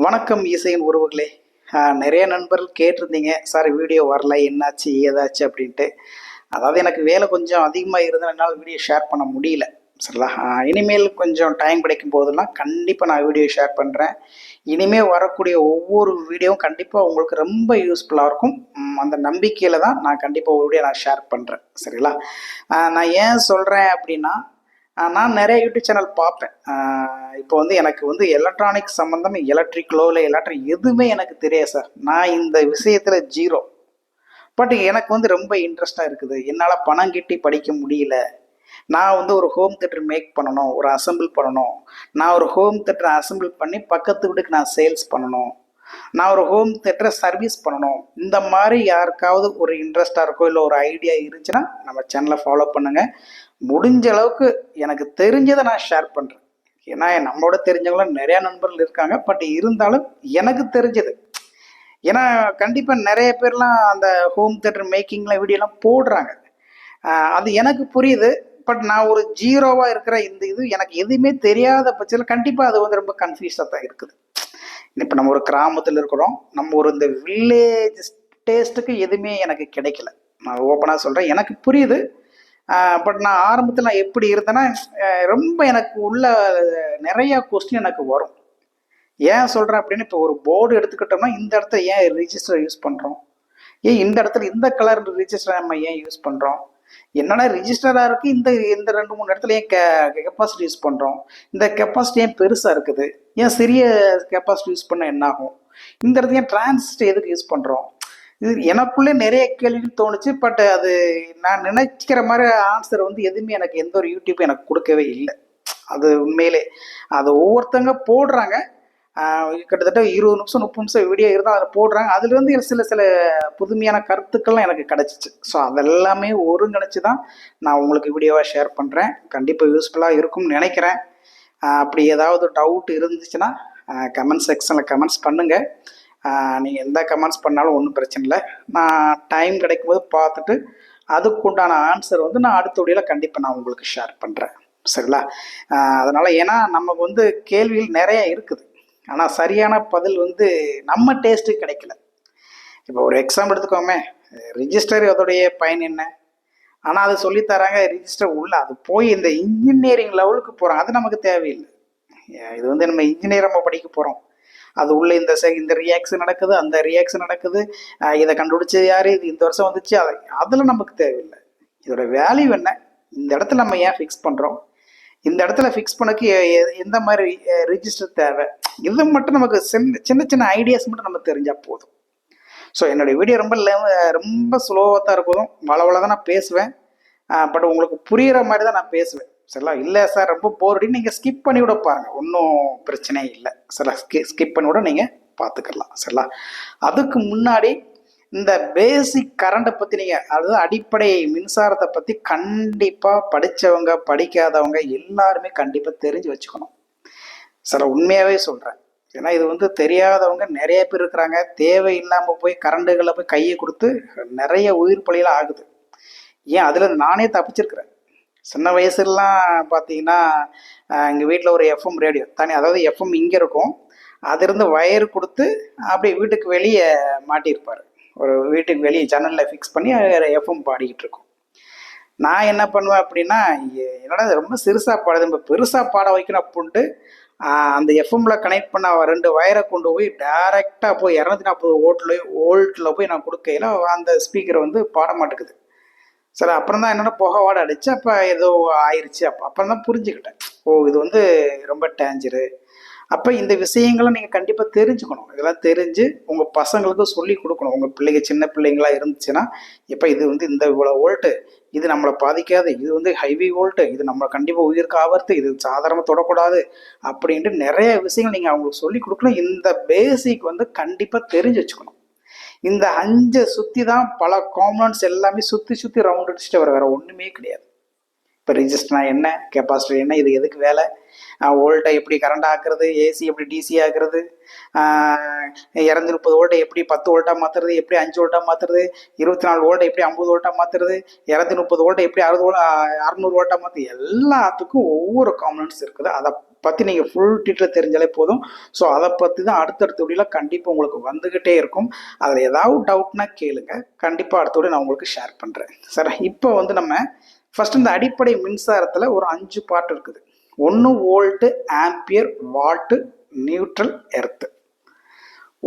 வணக்கம் இசையின் உறவுகளே. நிறைய நண்பர்கள் கேட்டிருந்தீங்க. சார் வீடியோ வரல என்னாச்சு ஏதாச்சு அப்படின்ட்டு. அதாவது எனக்கு வேலை கொஞ்சம் அதிகமாக இருந்தால் என்னால் வீடியோ ஷேர் பண்ண முடியல. சரிங்களா இனிமேல் கொஞ்சம் டைம் கிடைக்கும் போதெல்லாம் கண்டிப்பாக நான் வீடியோ ஷேர் பண்ணுறேன். இனிமேல் வரக்கூடிய ஒவ்வொரு வீடியோவும் கண்டிப்பாக உங்களுக்கு ரொம்ப யூஸ்ஃபுல்லாக இருக்கும். அந்த நம்பிக்கையில் தான் நான் கண்டிப்பாக ஒரு வீடியோ நான் ஷேர் பண்ணுறேன். சரிங்களா? நான் ஏன் சொல்கிறேன் அப்படின்னா நான் நிறைய யூடியூப் சேனல் பார்ப்பேன். இப்போ வந்து எனக்கு வந்து எலக்ட்ரானிக் சம்மந்தம் எலக்ட்ரிக்கலோ இல்லை எலக்ட்ரிக் எதுவுமே எனக்கு தெரியாது சார் நான் இந்த விஷயத்தில் ஜீரோ பட் எனக்கு வந்து ரொம்ப இன்ட்ரெஸ்டாக இருக்குது. என்னால் பணம் கிட்டி படிக்க முடியல. நான் வந்து ஒரு ஹோம் தேட்டர் மேக் பண்ணணும் ஒரு அசெம்பிள் பண்ணணும். நான் ஒரு ஹோம் தேட்டரை அசெம்பிள் பண்ணி பக்கத்து வீட்டுக்கு நான் சேல்ஸ் பண்ணணும். நான் ஒரு ஹோம் தேட்டரை சர்வீஸ் பண்ணணும். இந்த மாதிரி யாருக்காவது ஒரு இன்ட்ரெஸ்டாக இருக்கோ இல்லை ஒரு ஐடியா இருந்துச்சுன்னா நம்ம சேனலை ஃபாலோ பண்ணுங்கள் முடிஞ்ச அளவுக்கு எனக்கு தெரிஞ்சதை நான் ஷேர் பண்ணுறேன் ஏன்னா நம்மளோட தெரிஞ்சவங்களும் நிறைய நண்பர்கள் இருக்காங்க. பட் இருந்தாலும் எனக்கு தெரிஞ்சது. ஏன்னா கண்டிப்பாக நிறைய பேர்லாம் அந்த ஹோம் தேட்டர் மேக்கிங்கில் வீடியோலாம் போடுறாங்க. அது எனக்கு புரியுது. பட் நான் ஒரு ஜீரோவாக இருக்கிற இந்த இது எனக்கு எதுவுமே தெரியாத பட்சத்தில் கண்டிப்பாக அது வந்து ரொம்ப கன்ஃபியூஸாக தான் இருக்குது. இப்போ நம்ம ஒரு கிராமத்தில் இருக்கிறோம். நம்ம ஒரு இந்த வில்லேஜ் டேஸ்ட்டுக்கு எதுவுமே எனக்கு கிடைக்கல. நான் ஓப்பனாக சொல்கிறேன் எனக்கு புரியுது. பட் நான் ஆரம்பத்தில் நான் எப்படி இருந்தேன்னா ரொம்ப எனக்கு உள்ள நிறையா கொஸ்டின் எனக்கு வரும். ஏன் சொல்கிறேன் அப்படின்னு இப்போ ஒரு போர்டு எடுத்துக்கிட்டோம்னா இந்த இடத்துல ஏன் ரிஜிஸ்டர் யூஸ் பண்ணுறோம் ஏன் இந்த இடத்துல இந்த கலர் ரிஜிஸ்டர் நம்ம ஏன் யூஸ் பண்ணுறோம் என்னடா ரிஜிஸ்டராக இருக்குது இந்த இந்த ரெண்டு மூணு இடத்துல ஏன் கே கெப்பாசிட்டி யூஸ் பண்ணுறோம் இந்த கெப்பாசிட்டி ஏன் பெருசாக இருக்குது? ஏன் சிறிய கெப்பாசிட்டி யூஸ் பண்ணால் என்னாகும்? இந்த இடத்துல ஏன் டிரான்சிஸ்டர் எதுக்கு யூஸ் பண்ணுறோம் இது எனக்குள்ளே நிறைய கேள்விகள் தோணுச்சு பட் அது நான் நினைக்கிற மாதிரி ஆன்சர் வந்து எதுவுமே எனக்கு எந்த ஒரு யூடியூப் எனக்கு கொடுக்கவே இல்லை. அது உண்மையிலே அது ஒவ்வொருத்தங்க போடுறாங்க. கிட்டத்தட்ட இருபது நிமிஷம் முப்பது நிமிஷம் வீடியோ இருந்தால் அதில் போடுறாங்க. அதுலேருந்து சில சில புதுமையான கருத்துக்கள்லாம் எனக்கு கிடச்சிச்சு. ஸோ அதெல்லாமே ஒருங்கிணைச்சு தான் நான் உங்களுக்கு வீடியோவாக ஷேர் பண்ணுறேன் கண்டிப்பாக யூஸ்ஃபுல்லாக இருக்கும்னு நினைக்கிறேன். அப்படி ஏதாவது டவுட் இருந்துச்சுன்னா கமெண்ட் செக்ஷனில் கமெண்ட்ஸ் பண்ணுங்கள் நீங்கள் எந்த கமெண்ட்ஸ் பண்ணாலும் ஒன்றும் பிரச்சனை இல்லை. நான் டைம் கிடைக்கும் போது பார்த்துட்டு அதுக்குண்டான ஆன்சர் வந்து நான் அடுத்த வீடியோவில் கண்டிப்பாக நான் உங்களுக்கு ஷேர் பண்ணுறேன் சரிங்களா? அதனால் ஏன்னா நமக்கு வந்து கேள்விகள் நிறையா இருக்குது. ஆனால் சரியான பதில் வந்து நம்ம டேஸ்ட்டு கிடைக்கல. இப்போ ஒரு எக்ஸாம் எடுத்துக்கோமே ரிஜிஸ்டர் அதோடைய பயன் என்ன? ஆனால் அது சொல்லித்தராங்க ரிஜிஸ்டர் உள்ள அது போய் இந்த இன்ஜினியரிங் லெவலுக்கு போகிறோம் அது நமக்கு தேவையில்லை. இது வந்து நம்ம இன்ஜினியர் நம்ம படிக்க போகிறோம் அது உள்ள இந்த செ இந்த ரியாக்ஷன் நடக்குது அந்த ரியாக்ஷன் நடக்குது. இதை கண்டுபிடிச்சது யார்? இது இந்த வருஷம் வந்துச்சு. அதை அதில் நமக்கு தேவையில்லை. இதோட வேல்யூ என்ன? இந்த இடத்துல நம்ம ஏன் ஃபிக்ஸ் பண்ணுறோம் இந்த இடத்துல ஃபிக்ஸ் பண்ணக்கு எ- எந்த மாதிரி ரிஜிஸ்டர் தேவை? இது மட்டும் நமக்கு சின்ன சின்ன சின்ன ஐடியாஸ் மட்டும் நம்ம தெரிஞ்சால் போதும். ஸோ என்னுடைய வீடியோ ரொம்ப ரொம்ப ஸ்லோவாக தான் இருக்கும். வளவள தான் நான் பேசுவேன். பட் உங்களுக்கு புரிகிற மாதிரி தான் நான் பேசுவேன். சரிங்களா? இல்லை சார் ரொம்ப போர்டி நீங்கள் ஸ்கிப் பண்ணி விட பாருங்கள் ஒன்றும் பிரச்சனையே இல்லை. சரிங்களா ஸ்கி ஸ்கிப் பண்ணி விட நீங்கள் பார்த்துக்கலாம் சரிங்களா? அதுக்கு முன்னாடி இந்த பேசிக் கரண்ட்டை பற்றி நீங்கள் அதாவது அடிப்படை மின்சாரத்தை பற்றி கண்டிப்பாக படித்தவங்க படிக்காதவங்க எல்லாருமே கண்டிப்பாக தெரிஞ்சு வச்சுக்கணும். சில உண்மையாகவே சொல்கிறேன் ஏன்னா இது வந்து தெரியாதவங்க நிறைய பேர் இருக்கிறாங்க. தேவையில்லாமல் போய் கரண்டுகளை போய் கையை கொடுத்து நிறைய உயிர் பலியெல்லாம் ஆகுது. ஏன்? அதில் நானே தப்பிச்சிருக்கிறேன். சின்ன வயசுலலாம் பார்த்தீங்கன்னா எங்கள் வீட்டில் ஒரு எஃப்எம் ரேடியோ தனி அதாவது எஃப்எம் இங்கே இருக்கும். அதிலிருந்து வயர் கொடுத்து அப்படியே வீட்டுக்கு வெளியே மாட்டியிருப்பார். ஒரு வீட்டுக்கு வெளியே ஜன்னலில் ஃபிக்ஸ் பண்ணி எஃப்எம் பாடிக்கிட்டு இருக்கும். நான் என்ன பண்ணுவேன் அப்படின்னா என்னடா ரொம்ப சிறுசாக பாடுது நம்ம பெருசாக பாட வைக்கணும் அப்படின்ட்டு அந்த எஃப்எம்ல கனெக்ட் பண்ண ரெண்டு வயரை கொண்டு போய் டைரெக்டாக போய் இரநூத்தி நாற்பது ஓட்டில் ஓல்ட்டில் போய் நான் கொடுக்கையில அந்த ஸ்பீக்கர் வந்து பாட மாட்டேங்குது. சரி அப்புறம் தான் என்னென்ன புகை வாட அடிச்சு அப்போ ஏதோ ஆயிடுச்சு அப்போ அப்புறம் தான் புரிஞ்சுக்கிட்டேன். ஓ இது வந்து ரொம்ப டேஞ்சரு அப்போ இந்த விஷயங்களை நீங்கள் கண்டிப்பாக தெரிஞ்சுக்கணும். இதெல்லாம் தெரிஞ்சு உங்கள் பசங்களுக்கு சொல்லி கொடுக்கணும். உங்கள் பிள்ளைங்க சின்ன பிள்ளைங்களா இருந்துச்சுன்னா இப்போ இது வந்து இந்த இவ்வளோ வோல்ட்டு இது நம்மளை பாதிக்காது. இது வந்து ஹைவி வோல்ட்டு இது நம்மளை கண்டிப்பாக உயிருக்கு ஆபத்து இது சாதாரணமாக தொடக்கூடாது அப்படின்ட்டு நிறைய விஷயங்கள் நீங்கள் அவங்களுக்கு சொல்லி கொடுக்கணும். இந்த பேசிக் வந்து கண்டிப்பாக தெரிஞ்சு வச்சுக்கணும். இந்த அஞ்சை சுற்றி தான் பல காம்பனன்ட்ஸ் எல்லாமே சுற்றி சுற்றி ரவுண்ட் அடிச்சுட்டு வர வேற ஒன்றுமே கிடையாது. இப்போ ரிஜிஸ்டர்னா என்ன? கெப்பாசிட்டி என்ன? இது எதுக்கு வேலை? வோல்ட்டை எப்படி கரண்ட் ஆக்குறது? ஏசி எப்படி டிசி ஆக்குறது? இரநூத்தி முப்பது ஓல்ட்டை எப்படி பத்து ஓல்ட்டாக மாற்றுறது எப்படி அஞ்சு ஓல்ட்டாக மாற்றுறது இருபத்தி நாலு ஓல்ட்டை எப்படி ஐம்பது ஓல்ட்டாக மாற்றுறது இரநூத்தி முப்பது ஓல்ட்டை எப்படி அறுபது வோல்ட் அறுநூறு ஓல்ட்டாக மாற்று எல்லாத்துக்கும் ஒவ்வொரு காம்பனன்ட்ஸ் இருக்குது. அதை பற்றி நீங்கள் ஃபுல் டீட்டெயில் தெரிஞ்சாலே போதும். ஸோ அதை பற்றி தான் அடுத்தடுத்த வீடியோவில் கண்டிப்பாக உங்களுக்கு வந்துக்கிட்டே இருக்கும். அதில் ஏதாவது டவுட்னா கேளுங்க. கண்டிப்பாக அடுத்த வீடியோ நான் உங்களுக்கு ஷேர் பண்ணுறேன் சரி இப்போ வந்து நம்ம ஃபஸ்ட் இந்த அடிப்படை மின்சாரத்தில் ஒரு அஞ்சு பார்ட் இருக்குது. ஒன்று volt ampere watt neutral earth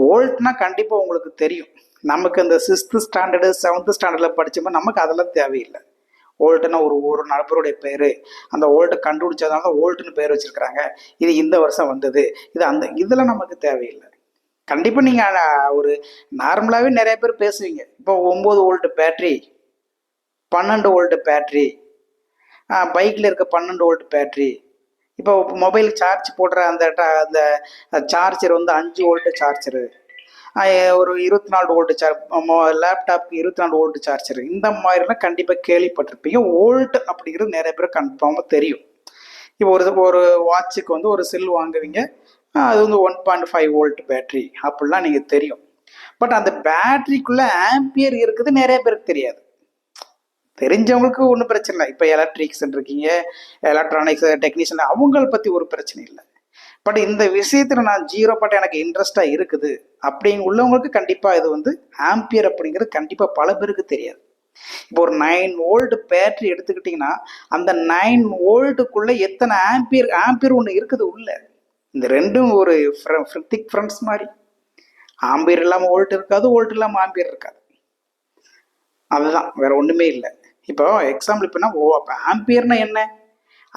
வோல்ட்னா கண்டிப்பாக உங்களுக்கு தெரியும். நமக்கு இந்த சிக்ஸ்த்து ஸ்டாண்டர்டு செவன்த்து ஸ்டாண்டர்டில் படித்தோம்னா நமக்கு அதெல்லாம் தேவையில்லை. வோல்ட்டுனா ஒரு ஒரு நபருடைய பேர். அந்த வோல்ட்டை கண்டுபிடிச்சதுனால தான் ஓல்ட்டுன்னு பேர் வச்சிருக்கிறாங்க. இது இந்த வருஷம் வந்தது. இது அந்த இதெல்லாம் நமக்கு தேவையில்லை. கண்டிப்பாக நீங்கள் ஒரு நார்மலாகவே நிறைய பேர் பேசுவீங்க. இப்போ ஒம்பது வோல்ட்டு பேட்ரி பன்னெண்டு ஓல்ட்டு பேட்ரி பைக்கில் இருக்க பன்னெண்டு வோல்ட் பேட்ரி இப்போ மொபைல் சார்ஜ் போடுற அந்த ட- அந்த சார்ஜர் வந்து அஞ்சு வோல்ட் சார்ஜரு. ஒரு இருபத்தி நாலு வோல்ட் சார்ஜ் லேப்டாப்க்கு இருபத்தி நாலு வோல்ட் சார்ஜர் இந்த மாதிரிலாம் கண்டிப்பாக கேள்விப்பட்டிருப்பீங்க. வோல்ட் அப்படிங்கிறது நிறைய பேர் கன்ஃபார்மாக தெரியும். இப்போ ஒரு ஒரு வாட்சுக்கு வந்து ஒரு செல் வாங்குவீங்க. அது வந்து one point five volt battery அப்படிலாம் நீங்கள் தெரியும். பட் அந்த பேட்ரிக்குள்ளே ஆம்பியர் இருக்குது நிறைய பேருக்கு தெரியாது. தெரிஞ்சவங்களுக்கு ஒன்றும் பிரச்சனை இல்லை. இப்போ எலக்ட்ரிக்ஸ் இருக்கீங்க எலக்ட்ரானிக்ஸ் டெக்னீஷியன் அவங்கள பற்றி ஒரு பிரச்சனை இல்லை. பட் இந்த விஷயத்தில் நான் ஜீரோ பட் எனக்கு இன்ட்ரெஸ்டாக இருக்குது. அப்படிங்க உள்ளவங்களுக்கு கண்டிப்பாக இது வந்து ஆம்பியர் அப்படிங்கிறது கண்டிப்பாக பல பேருக்கு தெரியாது. இப்போ ஒரு நைன் ஓல்டு பேட்டரி எடுத்துக்கிட்டிங்கன்னா அந்த நைன் ஓல்டுக்குள்ளே எத்தனை ஆம்பியர் ஆம்பியர் ஒன்று இருக்குது உள்ள? இந்த ரெண்டும் ஒரு திக் ஃப்ரெண்ட்ஸ் மாதிரி. ஆம்பியர் இல்லாமல் ஓல்ட் இருக்காது ஓல்ட் இல்லாமல் ஆம்பியர் இருக்காது. அதுதான் வேற ஒன்றுமே இல்லை. இப்போ எக்ஸாம்பிள் இப்போனா ஓ அப்போ ஆம்பியர்னா என்ன?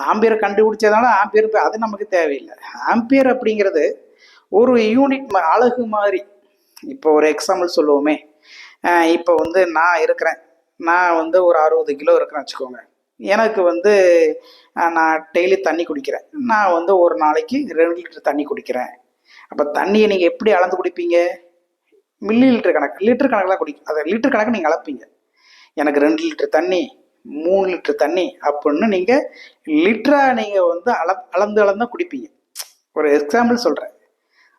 ஆம்பியரை கண்டுபிடிச்சதால ஆம்பியர் அது நமக்கு தேவையில்லை. ஆம்பியர் அப்படிங்கிறது ஒரு யூனிட் அழகு மாதிரி. இப்போ ஒரு எக்ஸாம்பிள் சொல்லுவோமே. இப்போ வந்து நான் இருக்கிறேன். நான் வந்து ஒரு அறுபது கிலோ இருக்கிறேன்னு வச்சுக்கோங்க. எனக்கு வந்து நான் டெய்லி தண்ணி குடிக்கிறேன். நான் வந்து ஒரு நாளைக்கு ரெண்டு லிட்டர் தண்ணி குடிக்கிறேன். அப்போ தண்ணியை நீங்கள் எப்படி அளந்து குடிப்பீங்க? மில்லி லிட்டர் கணக்கு. லிட்டர் கணக்கில் குடி அதை லிட்டர் கணக்கு நீங்கள் அளப்பீங்க. எனக்கு ரெண்டு லிட்டர் தண்ணி மூணு லிட்டர் தண்ணி அப்படின்னு நீங்கள் லிட்டராக நீங்கள் வந்து அள அளந்து அளந்து தான் குடிப்பீங்க. ஒரு எக்ஸாம்பிள் சொல்கிறேன்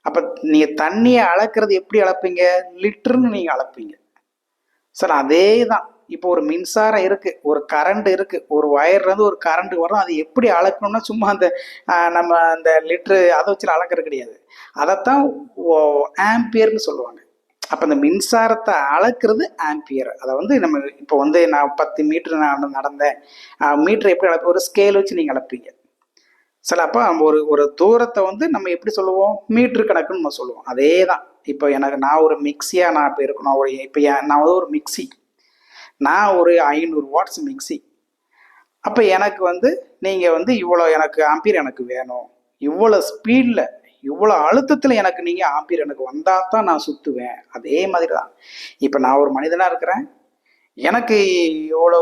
அப்போ நீங்கள் தண்ணியை அளக்கிறது எப்படி அளப்பீங்க? லிட்டர்னு நீங்கள் அளப்பீங்க. சார் அதே தான் இப்போ ஒரு மின்சாரம் இருக்குது ஒரு கரண்ட் இருக்குது ஒரு ஒயர்லேருந்து ஒரு கரண்ட் வரும் அது எப்படி அளக்கணும்னா சும்மா அந்த நம்ம அந்த லிட்ரு அதை வச்சு அளக்கிறது கிடையாது. அதைத்தான் ஆம்பியர்னு சொல்லுவாங்க. அப்போ இந்த மின்சாரத்தை அளக்கிறது ஆம்பியர் அதை வந்து நம்ம இப்போ வந்து நான் பத்து மீட்டர் நான் நடந்தேன். மீட்டர் எப்படி அளப்பு ஒரு ஸ்கேல் வச்சு நீங்கள் அளப்பீங்க. சில அப்போ ஒரு ஒரு தூரத்தை வந்து நம்ம எப்படி சொல்லுவோம்? மீட்ரு கணக்குன்னு நம்ம சொல்லுவோம். அதே தான் இப்போ எனக்கு நான் ஒரு மிக்சியாக நான் இப்போ இருக்கணும். ஒரு இப்போ நான் வந்து ஒரு மிக்சி நான் ஒரு ஐநூறு வாட்ஸ் மிக்சி அப்போ எனக்கு வந்து நீங்கள் வந்து இவ்வளோ எனக்கு ஆம்பியர் எனக்கு வேணும். இவ்வளோ ஸ்பீடில் இவ்வளோ அழுத்தத்தில் எனக்கு நீங்கள் ஆம்பியர் எனக்கு வந்தால் தான் நான் சுற்றுவேன் அதே மாதிரி தான் இப்போ நான் ஒரு மனிதனாக இருக்கிறேன். எனக்கு இவ்வளோ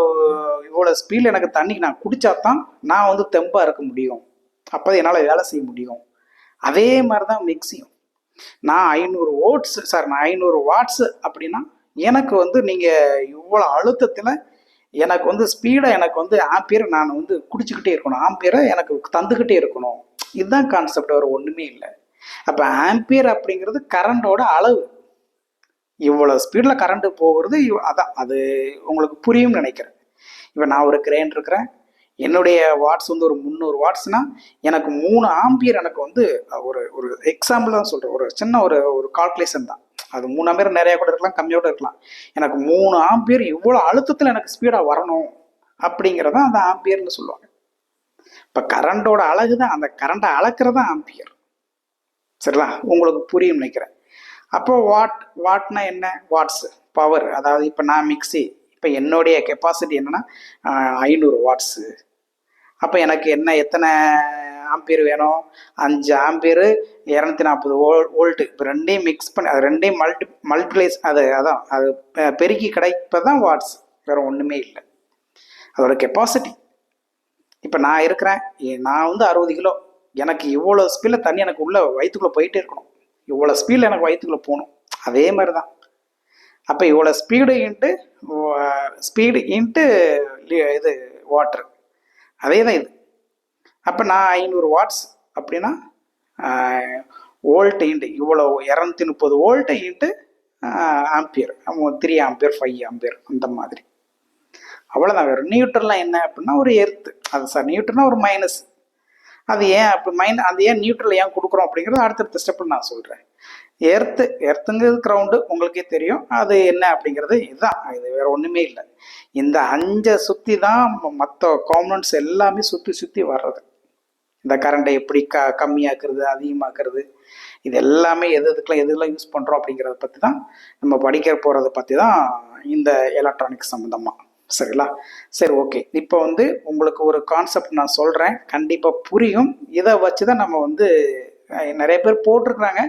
இவ்வளோ ஸ்பீடில் எனக்கு தண்ணி நான் குடித்தா தான் நான் வந்து தெம்பாக இருக்க முடியும். அப்போ என்னால் வேலை செய்ய முடியும். அதே மாதிரி தான் மிக்சியும் நான் ஐநூறு ஓட்ஸ் சார் நான் ஐநூறு வாட்ஸ் அப்படின்னா எனக்கு வந்து நீங்கள் இவ்வளோ அழுத்தத்தில் எனக்கு வந்து ஸ்பீடாக எனக்கு வந்து ஆம்பியரை நான் வந்து குடிச்சுக்கிட்டே இருக்கணும். ஆம்பியரை எனக்கு தந்துக்கிட்டே இருக்கணும். இதுதான் கான்செப்ட் வேறு ஒன்றுமே இல்லை. அப்போ ஆம்பியர் அப்படிங்கிறது கரண்டோட அளவு. இவ்வளோ ஸ்பீடில் கரண்ட்டு போகிறது அதான் அது உங்களுக்கு புரியும்னு நினைக்கிறேன். இப்போ நான் ஒரு கிரேன் இருக்கிறேன். என்னுடைய வாட்ஸ் வந்து ஒரு முந்நூறு வாட்ஸ்னா எனக்கு மூணு ஆம்பியர் எனக்கு வந்து ஒரு ஒரு எக்ஸாம்பிள் தான் சொல்கிறேன் ஒரு சின்ன ஒரு ஒரு கால்குலேஷன் தான். அது மூணு ஆம்பியர் நிறையா கூட இருக்கலாம் கம்மியாக கூட இருக்கலாம். எனக்கு மூணு ஆம்பியர் இவ்வளோ அழுத்தத்தில் எனக்கு ஸ்பீடாக வரணும் அப்படிங்கிறதான் அந்த ஆம்பியர்னு சொல்லுவாங்க. இப்போ கரண்டோட அழகு தான் அந்த கரண்டை அளக்கிறது தான் ஆம்பியர் சரிங்களா? உங்களுக்கு புரியும் நினைக்கிறேன். அப்போ வாட் வாட்னா என்ன? வாட்ஸ் பவர் அதாவது இப்போ நான் மிக்சி இப்போ என்னுடைய கெப்பாசிட்டி என்னன்னா ஐநூறு வாட்ஸு அப்போ எனக்கு என்ன எத்தனை ஆம்பியர் வேணும்? அஞ்சு ஆம்பியர் இரநூத்தி நாற்பது ஓல் வோல்ட்டு இப்போ ரெண்டையும் மிக்ஸ் பண்ணி அது ரெண்டையும் மல்டி மல்டிப்ளைஸ் அது அதான் அது பெருக்கி கிடைப்பதான் வாட்ஸ் வேறு ஒன்றுமே இல்லை. அதோட கெப்பாசிட்டி இப்போ நான் இருக்கிறேன். நான் வந்து அறுபது கிலோ. எனக்கு இவ்வளோ ஸ்பீடில் தண்ணி எனக்கு உள்ள வயிற்றுக்குள்ளே போயிட்டே இருக்கணும். இவ்வளோ ஸ்பீடில் எனக்கு வயிற்றுக்குள்ளே போகணும். அதே மாதிரி தான் அப்போ இவ்வளோ ஸ்பீடு இன்ட்டு ஸ்பீடு இன்ட்டு இது வாட்டர் அதே தான் இது. அப்போ நான் ஐநூறு வாட்ஸ் அப்படின்னா ஓல்ட் இன்ட்டு இவ்வளோ இரநூத்தி முப்பது volt into ampere three ampere five ampere அந்த மாதிரி. அவ்வளோதான் வேறு நியூட்ரல்லாம் என்ன அப்படின்னா ஒரு எர்த்து அது சார் நியூட்ரனா ஒரு மைனஸ் அது ஏன் அப்படி மைன் அது ஏன் நியூட்ரல் ஏன் கொடுக்குறோம் அப்படிங்கிறது அடுத்தடுத்த ஸ்டெப்பில் நான் சொல்கிறேன் எர்த்து எர்த்துங்கிறது கிரவுண்டு உங்களுக்கே தெரியும். அது என்ன அப்படிங்கிறது இதுதான். இது வேற ஒன்றுமே இல்லை. இந்த அஞ்சை சுற்றி தான் மற்ற காம்பனன்ட்ஸ் எல்லாமே சுற்றி சுற்றி வர்றது. இந்த கரண்டை எப்படி க கம்மியாக்குறது அதிகமாக்குறது இது எல்லாமே எது எதுக்கெல்லாம் எதுக்கெல்லாம் யூஸ் பண்ணுறோம் அப்படிங்கிறத பற்றி தான் நம்ம படிக்க போகிறத பற்றி தான் இந்த எலக்ட்ரானிக்ஸ் சம்மந்தமாக சரிங்களா சரி ஓகே இப்போ வந்து உங்களுக்கு ஒரு கான்செப்ட் நான் சொல்கிறேன் கண்டிப்பாக புரியும். இதை வச்சு தான் நம்ம வந்து நிறைய பேர் போட்டிருக்கிறாங்க.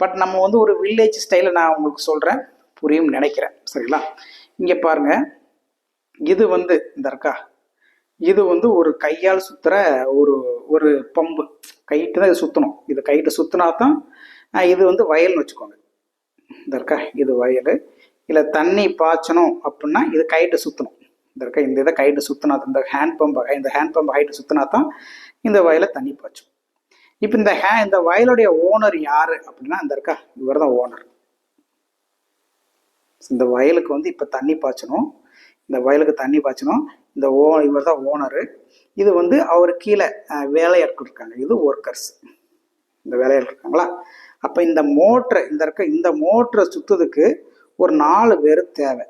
பட் நம்ம வந்து ஒரு வில்லேஜ் ஸ்டைலில் நான் உங்களுக்கு சொல்கிறேன் புரியும் நினைக்கிறேன். சரிங்களா இங்கே பாருங்கள் இது வந்து இந்த இருக்கா? இது வந்து ஒரு கையால் சுற்றுற ஒரு ஒரு பம்பு. கைட்டு தான் இது சுற்றணும் இது கைட்டு சுற்றினா தான் இது வந்து வயல்னு வச்சுக்கோங்க. இந்த இருக்கா? இது வயல். இல்லை தண்ணி பாய்ச்சணும் அப்படின்னா இது கைட்டு சுற்றணும் இந்த இருக்கா இந்த இதை கைட்டு சுற்றினா இந்த ஹேண்ட் பம்ப் இந்த ஹேண்ட் பம்ப் ஹைட்டு சுற்றினா தான் இந்த வயலை தண்ணி பாய்ச்சும். இப்போ இந்த ஹே இந்த வயலுடைய ஓனர் யார் அப்படின்னா இந்த இருக்கா இவர் தான் ஓனர் இந்த வயலுக்கு வந்து இப்போ தண்ணி பாய்ச்சணும். இந்த வயலுக்கு தண்ணி பாய்ச்சணும். இந்த ஓ இவர் தான் ஓனரு இது வந்து அவர் கீழே வேலையாட்கள் இருக்காங்க. இது ஒர்க்கர்ஸ் இந்த வேலையாட்கள் இருக்காங்களா? அப்போ இந்த மோட்டரை இந்த இருக்க இந்த மோட்டரை சுற்றுறதுக்கு ஒரு நாலு பேர் தேவை.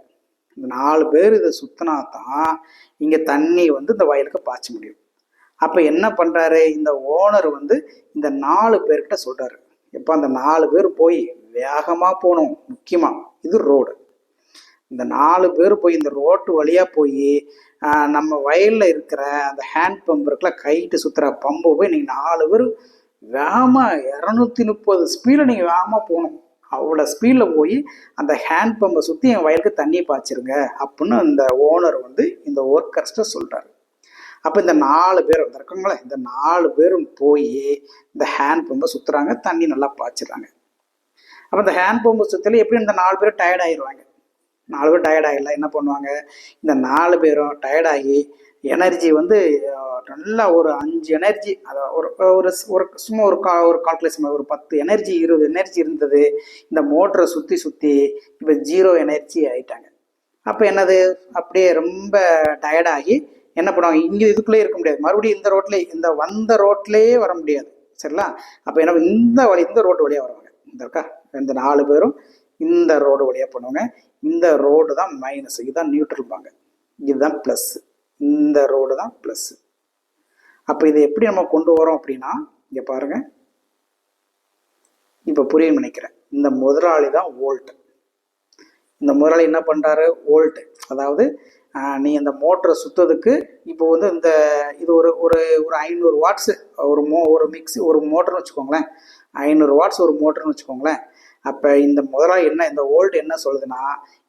இந்த நாலு பேர் இதை சுற்றினா தான் இங்கே தண்ணி வந்து இந்த வயலுக்கு பாய்ச்ச முடியும். அப்போ என்ன பண்ணுறாரு இந்த ஓனர் வந்து இந்த நாலு பேர்கிட்ட சொல்கிறாரு இப்போ அந்த நாலு பேர் போய் வேகமாக போகணும் முக்கியமாக இது ரோடு. இந்த நாலு பேர் போய் இந்த ரோட்டு வழியாக போய் நம்ம வயலில் இருக்கிற அந்த ஹேண்ட் பம்ப் இருக்குல்ல கைட்டு சுற்றுற பம்பு போய் நீங்கள் நாலு பேர் வேகமாக இரநூத்தி முப்பது ஸ்பீடில் நீங்கள் வேகமாக போகணும். அவ்வளோ ஸ்பீடில் போய் அந்த ஹேண்ட் பம்பை சுற்றி என் வயலுக்கு தண்ணி பாய்ச்சிருங்க அப்படின்னு இந்த ஓனர் வந்து இந்த ஒர்க்கர்ஸ்ட்ட சொல்கிறாரு அப்போ இந்த நாலு பேர் இருக்காங்களே இந்த நாலு பேரும் போய் இந்த ஹேண்ட் பம்பை சுற்றுறாங்க தண்ணி நல்லா பாய்ச்சிடுறாங்க. அப்போ இந்த ஹேண்ட் பம்பை சுற்றில எப்படி இந்த நாலு பேரும் டயர்ட் ஆயிடுவாங்க நாலு பேர் டயர்ட் என்ன பண்ணுவாங்க? இந்த நாலு பேரும் டயர்டாகி எனர்ஜி வந்து நல்லா ஒரு அஞ்சு எனர்ஜி அதை ஒரு ஒரு ஒரு சும்மா ஒரு கா ஒரு கால்குலேஷன் ஒரு பத்து எனர்ஜி இருபது எனர்ஜி இருந்தது. இந்த மோட்டரை சுற்றி சுற்றி இப்போ ஜீரோ எனர்ஜி ஆயிட்டாங்க. அப்போ என்னது? அப்படியே ரொம்ப டயர்டாகி என்ன பண்ணுவாங்க? இங்கே இதுக்குள்ளே இருக்க முடியாது. மறுபடியும் இந்த ரோட்லேயே இந்த வந்த ரோட்லேயே வர முடியாது. சரிங்களா? அப்போ என்ன இந்த வழி இந்த ரோடு வழியாக வருவாங்க. இந்த இருக்கா? இந்த நாலு பேரும் இந்த ரோடு வழியாக பண்ணுவாங்க இந்த ரோடு தான் மைனஸ் இதுதான் நியூட்ரல்பாங்க இதுதான் ப்ளஸ்ஸு இந்த ரோடு தான் ப்ளஸ் அப்போ இதை எப்படி நம்ம கொண்டு வரோம் அப்படின்னா இங்கே பாருங்க. இப்போ புரியும் நினைக்கிறேன். இந்த முதலாளி தான் ஓல்ட் இந்த முதலாளி என்ன பண்ணுறாரு ஓல்ட் அதாவது நீ இந்த மோட்டரை சுற்றுறதுக்கு இப்போ வந்து இந்த இது ஒரு ஒரு ஒரு ஐநூறு வாட்ஸு ஒரு மோ ஒரு மிக்ஸி ஒரு மோட்டர்னு வச்சுக்கோங்களேன். ஐநூறு வாட்ஸ் ஒரு மோட்டர்னு வச்சுக்கோங்களேன். அப்போ இந்த முதலாளி என்ன இந்த வோல்ட் என்ன சொல்லுதுன்னா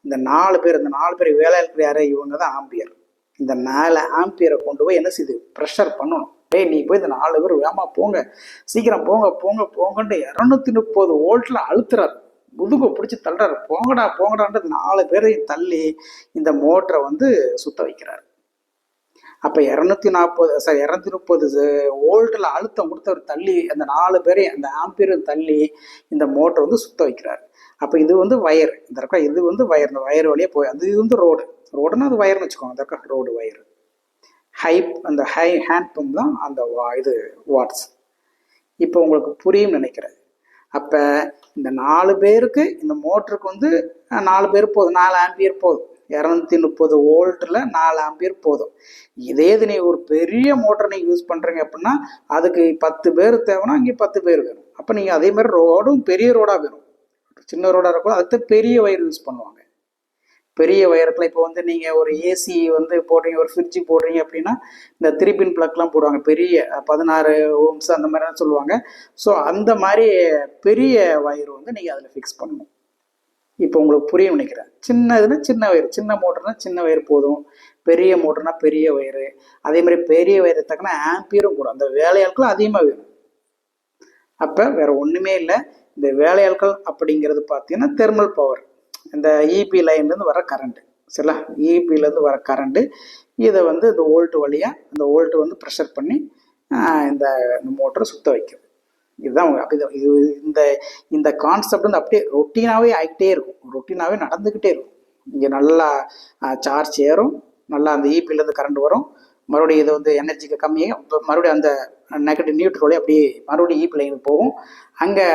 இந்த நாலு பேர் இந்த நாலு பேர் வேலை இருக்கிற யாரு? இவங்க தான் ஆம்பியர். இந்த நாலு ஆம்பியரை கொண்டு போய் என்ன செய்யுது ப்ரெஷர் பண்ணணும். டேய் நீ போய் இந்த நாலு பேர் வேமா போங்க. சீக்கிரம் போங்க போங்க போங்கன்ட்டு இரநூத்தி முப்பது ஓல்ட்டில் அழுத்துறாரு. முதுகு பிடிச்சி தள்ளுறாரு. போங்கடா போங்கடான்ட்டு நாலு பேரையும் தள்ளி இந்த மோட்டரை வந்து சுத்த வைக்கிறாரு. அப்போ இரநூத்தி நாற்பது சாரி இரநூத்தி முப்பது ஓல்ட்டில் அழுத்தம் கொடுத்தவர் தள்ளி அந்த நாலு பேரையும் அந்த ஆம்பியரும் தள்ளி இந்த மோட்டரை வந்து சுத்த வைக்கிறார். அப்போ இது வந்து வயர் இந்த இருக்கா இது வந்து வயர் இந்த வயர் வழியாக போய் அது இது வந்து ரோடு ரோடுன்னா அது வயர்னு வச்சுக்கோங்க. இந்த இருக்கா ரோடு வயர் ஹை அந்த ஹை ஹேண்ட் பம்ப் தான் அந்த வா- இது வாட்ஸ் இப்போ உங்களுக்கு புரியும் நினைக்கிறேன். அப்போ இந்த நாலு பேருக்கு இந்த மோட்டருக்கு வந்து நாலு பேர் போதும். நாலு ஆம்பியர் போதும். இரநூத்தி முப்பது வோல்ட்டில் நாலு ஆம்பியர் போதும். இதே இது நீ ஒரு பெரிய மோட்டர் நீங்கள் யூஸ் பண்ணுறீங்க அப்படின்னா அதுக்கு பத்து பேர் தேவைன்னா இங்கே பத்து பேர் வேணும். அப்போ நீங்கள் அதே மாதிரி ரோடும் பெரிய ரோடாக வேணும். சின்ன ரோடாக இருக்கும் அடுத்து பெரிய ஒயர் யூஸ் பண்ணுவாங்க. பெரிய வயருக்குலாம் இப்போ வந்து நீங்கள் ஒரு ஏசி வந்து போடுறீங்க ஒரு ஃப்ரிட்ஜு போடுறீங்க அப்படின்னா இந்த த்ரீபின் ப்ளக்லாம் போடுவாங்க. பெரிய பதினாறு ஓம்ஸ் அந்த மாதிரிலாம் சொல்லுவாங்க. ஸோ அந்த மாதிரி பெரிய ஒயர் வந்து நீங்கள் அதில் ஃபிக்ஸ் பண்ணணும். இப்போ உங்களுக்கு புரியும் நினைக்கிறேன். சின்னதுன்னா சின்ன ஒயர் சின்ன மோட்டர்னா சின்ன ஒயர் போதும். பெரிய மோட்டர்னா பெரிய ஒயரு அதே மாதிரி பெரிய ஒயர் தக்கன ஆம்பியரும் கூட அந்த வேலையாட்களும் அதிகமாக வேணும். அப்போ வேற ஒன்றுமே இல்லை. இந்த வேலையாட்கள் அப்படிங்கிறது பார்த்தீங்கன்னா தெர்மல் பவர் இந்த இபி லைன்லேருந்து வர கரண்ட்டு சரிங்களா? இபிலேருந்து வர கரண்ட்டு இதை வந்து இந்த ஓல்ட்டு வழியாக இந்த ஓல்ட்டு வந்து ப்ரெஷர் பண்ணி இந்த இந்த மோட்டரை சுத்த வைக்கும். இதுதான் அப்படி இது இந்த இந்த கான்செப்ட் வந்து அப்படியே ரொட்டீனாகவே ஆகிட்டே இருக்கும். ரொட்டீனாகவே நடந்துக்கிட்டே இருக்கும். இங்கே நல்லா சார்ஜ் ஏறும். நல்லா அந்த இபிலேருந்து கரண்ட் வரும். மறுபடியும் இது வந்து எனர்ஜிக்கு கம்மியாக இப்போ மறுபடியும் அந்த நெகட்டிவ் நியூட்ரலே அப்படியே மறுபடியும் e ஈ பிள்ளைங்களுக்கு போகும். அங்கே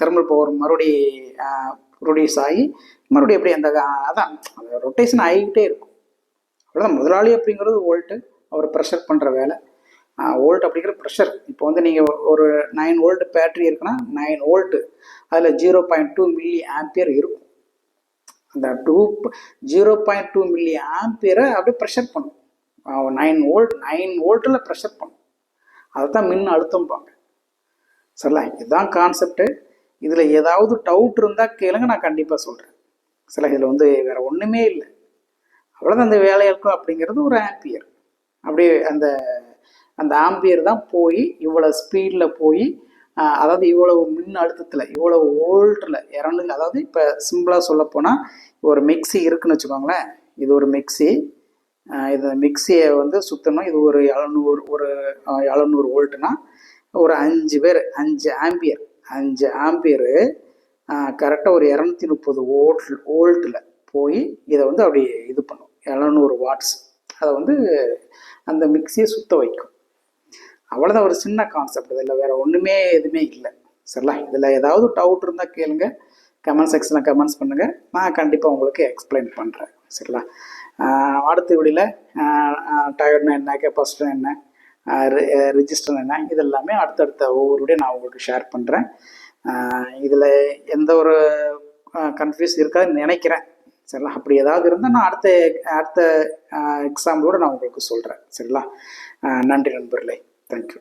தெர்மல் பவர் மறுபடியும் ப்ரொடியூஸ் ஆகி மறுபடியும் எப்படி அந்த அதான் அந்த ரொட்டேஷன் ஆகிக்கிட்டே இருக்கும். அவ்வளோதான் முதலாளி அப்படிங்கிறது ஓல்ட்டு அவர் ப்ரெஷர் பண்ணுற வேலை. ஓல்ட் அப்படிங்கிற ப்ரெஷர் இப்போ வந்து நீங்கள் ஒரு நைன் ஓல்ட் பேட்டரி இருக்குன்னா நைன் ஓல்ட்டு அதில் zero point two milli ampere இருக்கும். அந்த two zero point two milli ஆம்பியரை அப்படியே ப்ரெஷர் பண்ணும். நைன் வோல்ட் நைன் வோல்ட்டில் ப்ரெஷர் பண்ணும் அதை தான் மின் அழுத்தம்பாங்க சரிங்களா இதுதான் கான்செப்ட்டு இதில் ஏதாவது டவுட் இருந்தால் கேளுங்க நான் கண்டிப்பாக சொல்கிறேன் சில இதில் வந்து வேறு ஒன்றுமே இல்லை. அவ்வளோதான் அந்த வேலை அப்படிங்கிறது ஒரு ஆம்பியர் அப்படியே அந்த அந்த ஆம்பியர் தான் போய் இவ்வளோ ஸ்பீடில் போய் அதாவது இவ்வளவு மின் அழுத்தத்தில் இவ்வளவு ஓல்ட்டில் இரண்டு அதாவது இப்போ சிம்பிளாக சொல்லப்போனால் ஒரு மிக்ஸி இருக்குன்னு வச்சுக்கோங்களேன். இது ஒரு மிக்ஸி இது மிக்ஸியை வந்து சுற்றணும் இது ஒரு எழுநூறு ஒரு எழுநூறு வோல்ட்டுனா ஒரு அஞ்சு பேர் அஞ்சு ஆம்பியர் அஞ்சு ஆம்பியரு கரெக்டாக ஒரு இரநூத்தி முப்பது வோல்ட் ஓல்ட்டில் போய் இதை வந்து அப்படி இது பண்ணும். எழுநூறு வாட்ஸ். அதை வந்து அந்த மிக்ஸியை சுத்த வைக்கும். அவ்வளோதான் ஒரு சின்ன கான்செப்ட் இதில் வேறு ஒன்றுமே எதுவுமே இல்லை. சரிங்களா இதில் ஏதாவது டவுட் இருந்தால் கேளுங்க. கமெண்ட் செக்ஷனில் கமெண்ட்ஸ் பண்ணுங்கள் நான் கண்டிப்பாக உங்களுக்கு எக்ஸ்பிளைன் பண்ணுறேன் சரிங்களா? அடுத்த வீடியோவில் டயர்ட்னா என்ன கெப்பாசிட்டர் என்ன ரிஜிஸ்டர் என்ன இதெல்லாமே அடுத்தடுத்த ஒவ்வொரு வீடியோ நான் உங்களுக்கு ஷேர் பண்ணுறேன் இதில் எந்த ஒரு கன்ஃபியூஸ் இருக்காதுன்னு நினைக்கிறேன். சரிங்களா? அப்படி ஏதாவது இருந்தால் நான் அடுத்த அடுத்த எக்ஸாம்பிளோடு நான் உங்களுக்கு சொல்கிறேன் சரிங்களா? நன்றி நண்பர்களே. தேங்க்யூ